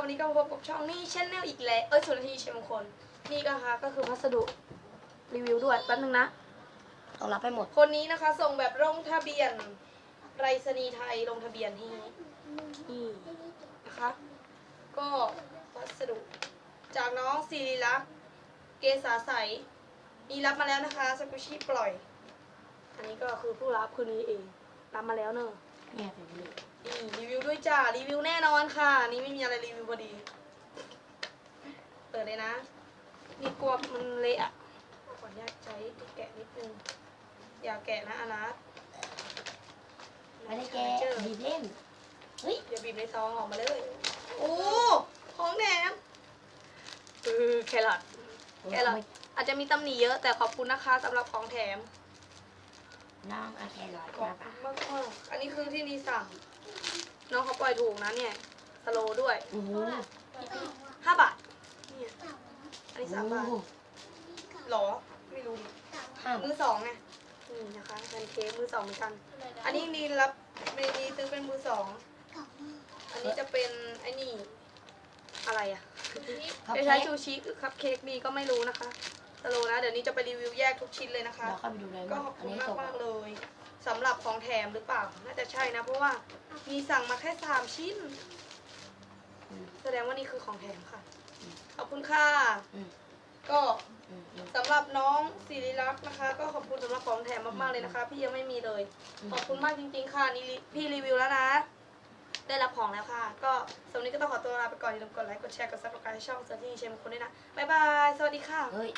วันนี้ก็มาพบกับช่องนี่ชแนลอีกแล้ว เอ้ยสุนทรีเชยมงคล นี่ก็นะคะก็คือพัสดุรีวิวด้วยแป๊บนึงนะต้องรับให้หมด คนนี้นะคะ ส่งแบบลงทะเบียนไปรษณีย์ไทยลงทะเบียนที่นี่นะคะ ก็พัสดุ จากน้องศิริลักษณ์เกษาใสนี่รับมาแล้วนะคะสกุชิปล่อย อันนี้ก็คือผู้รับคือนี้เอง รับมาแล้วเนอะเนี่ย จ้ารีวิวแน่นอนค่ะ นี่ไม่มีอะไรรีวิวพอดี เปิดเลยนะ นี่กลัวมันเละอะขออนุญาตใช้ที่แกะนิดนึง อย่าแกะนะอนัทไม่ได้แกะเจอดีเล่นเฮ้ยอย่าบีบในซองออกมาเลย โอ้ของแหนมเออแครอทแครอทอาจจะมีตำหนิเยอะแต่ขอบคุณนะคะสำหรับของแถม น้องเอาแครอทขอบมาคุปะณมากมากๆอันนี้คือที่นี่สั่ง น้องเขาปล่อยถูกนะเนี่ยสโลว์ด้วย โอ้โหห้าบาท เนี่ย อันนี้สามบาทโอ้โหหรอ ไม่รู้ดิห้ามมือสองไงนี่นะคะแพนเค้กมือสองเหมือนกัน อันนี้นี่รับเมนีซื้อเป็นมือสอง อันนี้จะเป็นไอ้นี่ อะไรอะคัพจะเค้ใช้กชูชิหรือคัพเค้กนี่ก็ไม่รู้นะคะส โลนะเดี๋ยวนี้จะไปรีวิวแยกทุกชิ้นเลยนะคะ เราเข้าไปดูเลยก็มั้งขอบอันคุณนี้มากส่งมากๆเลยสำหรับของแถมหรือเปล่า น่าจะใช่นะ เพราะว่ามีสั่งมาแค่สามชิ้นอืมแสดงว่านี่คือของแถมค่ะ ขอบคุณค่ะอืมก็อืมอืมสำหรับน้องศิริลักษณ์นะคะ ก็ขอบคุณสำหรับของแถมมากๆเลยนะคะ พี่ยังไม่มีเลย ขอบคุณมากจริง ๆ ค่ะนี่รีพี่รีวิวแล้วนะ ได้รับของแล้วค่ะ ก็สำหรับวันนี้ก็ต้องขอตัวลาไปก่อนอย่าลืมกดไลค์กดแชร์กดซับสไครต์ช่องเซอร์ที่เชมคุณด้วยนะบ๊ายบายสวัสดีค่ะ เฮ้ย